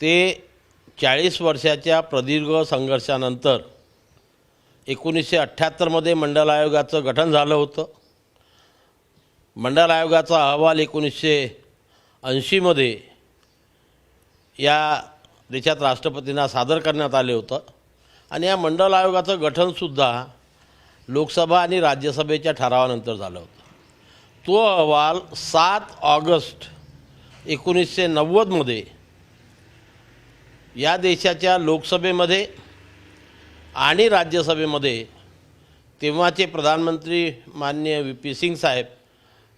ते चाळीस वर्षाच्या प्रदीर्घ संघर्षानंतर एकोणीसशे अठ्ठ्याहत्तरमध्ये मंडल आयोगाचं गठन झालं होतं. मंडल आयोगाचा अहवाल एकोणीसशे ऐंशीमध्ये या देशात राष्ट्रपतींना सादर करण्यात आले होतं. आणि या मंडल आयोगाचं गठनसुद्धा लोकसभा आणि राज्यसभेच्या ठरावानंतर झालं होतं. तो अहवाल सात ऑगस्ट एकोणीसशे नव्वदमध्ये या देशाच्या लोकसभेमध्ये आणि राज्यसभेमध्ये तेव्हाचे प्रधानमंत्री माननीय व्ही पी सिंग साहेब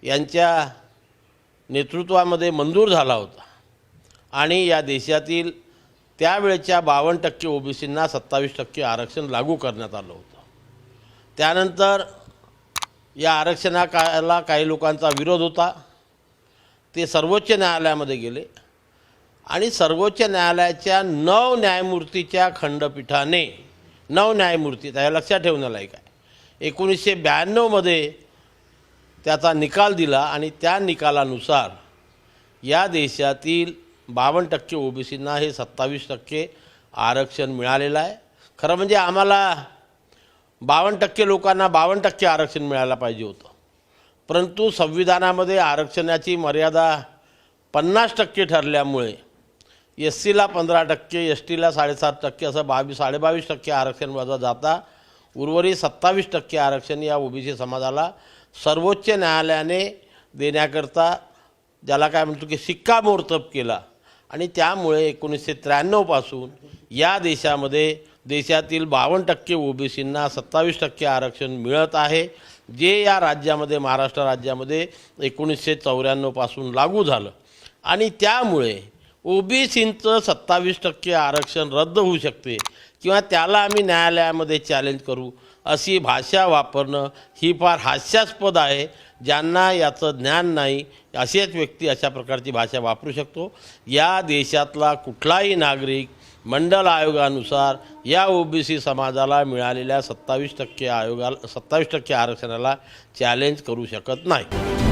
यांच्या नेतृत्वामध्ये मंजूर झाला होता. आणि या देशातील त्यावेळच्या बावन्न टक्के ओबीसींना सत्तावीस टक्के आरक्षण लागू करण्यात आलं होतं. त्यानंतर या आरक्षणाला काही लोकांचा विरोध होता. ते सर्वोच्च न्यायालयामध्ये गेले. आणि सर्वोच्च न्यायालयाच्या नऊ न्यायमूर्तीच्या खंडपीठाने नऊ न्यायमूर्ती त्या लक्षात ठेवण्यालायक आहे. एकोणीसशे ब्याण्णवमध्ये त्याचा निकाल दिला आणि त्या निकालानुसार या देशातील बावन्न टक्के ओबीसींना हे सत्तावीस टक्के आरक्षण मिळालेलं आहे. खरं म्हणजे आम्हाला बावन्न टक्के लोकांना बावन्न टक्के आरक्षण मिळायला पाहिजे होतं. परंतु संविधानामध्ये आरक्षणाची मर्यादा पन्नास टक्के ठरल्यामुळे एस सीला पंधरा टक्के एस टीला साडेसात टक्के असं बावीस साडेबावीस टक्के आरक्षण वजा जाता. उर्वरित सत्तावीस टक्के आरक्षण या ओबीसी समाजाला सर्वोच्च न्यायालयाने देण्याकरता ज्याला काय म्हणतो की शिक्कामोर्तब केला. आणि त्यामुळे एकोणीसशे त्र्याण्णवपासून या देशामध्ये देशातील बावन्न टक्के ओबीसींना सत्तावीस टक्के आरक्षण मिळत आहे जे या राज्यामध्ये महाराष्ट्र राज्यामध्ये एकोणीसशे चौऱ्याण्णवपासून लागू झालं. आणि त्यामुळे ओबीसींचं सत्तावीस टक्के आरक्षण रद्द होऊ शकते किंवा त्याला आम्ही न्यायालयामध्ये चॅलेंज करू अशी भाषा वापरणं ही फार हास्यास्पद आहे. ज्यांना याचं ज्ञान नाही असेच व्यक्ती अशा प्रकारची भाषा वापरू शकतो. या देशातला कुठलाही नागरिक मंडल आयोगानुसार या ओबीसी समाजाला मिळालेल्या सत्तावीस टक्के आयोगाला सत्तावीस टक्के आरक्षणाला चॅलेंज करू शकत नाही.